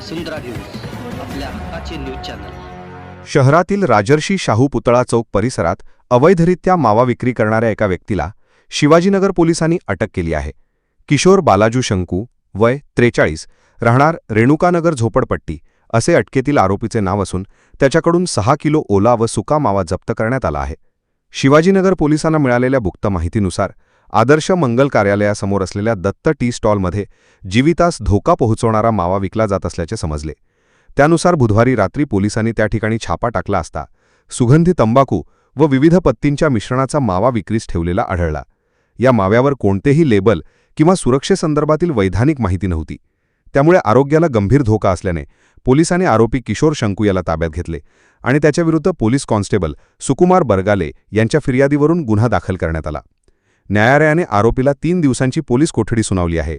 वसुंधरा news आपल्या हक्काचे news channel. शहरातील राजर्षी शाहू पुतळा चौक परिसरात अवैधरित्या मावा विक्री करणाऱ्या एका व्यक्तीला शिवाजीनगर पोलिसांनी अटक केली आहे. किशोर बालाजू शंकू वय त्रेचाळीस राहणार रेणुकानगर झोपडपट्टी असे अटकेतील आरोपीचे नाव असून त्याच्याकडून सहा किलो ओला व सुका मावा जप्त करण्यात आला आहे. शिवाजीनगर पोलिसांना मिळालेल्या गुप्त माहितीनुसार आदर्श मंगल कार्यालयासमोर असलेल्या दत्त टी स्टॉलमध्ये जीवितास धोका पोहोचवणारा मावा विकला जात असल्याचे समजले. त्यानुसार बुधवारी रात्री पोलिसांनी त्या ठिकाणी छापा टाकला असता सुगंधी तंबाखू व विविध पत्तींच्या मिश्रणाचा मावा विक्रीस ठेवलेला आढळला. या माव्यावर कोणतेही लेबल किंवा सुरक्षेसंदर्भातील वैधानिक माहिती नव्हती. त्यामुळे आरोग्याला गंभीर धोका असल्याने पोलिसांनी आरोपी किशोर शंकू याला ताब्यात घेतले आणि त्याच्याविरुद्ध पोलीस कॉन्स्टेबल सुकुमार बरगाले यांच्या फिर्यादीवरून गुन्हा दाखल करण्यात आला. न्यायालयाने आरोपीला तीन दिवसांची पोलीस कोठडी सुनावली आहे.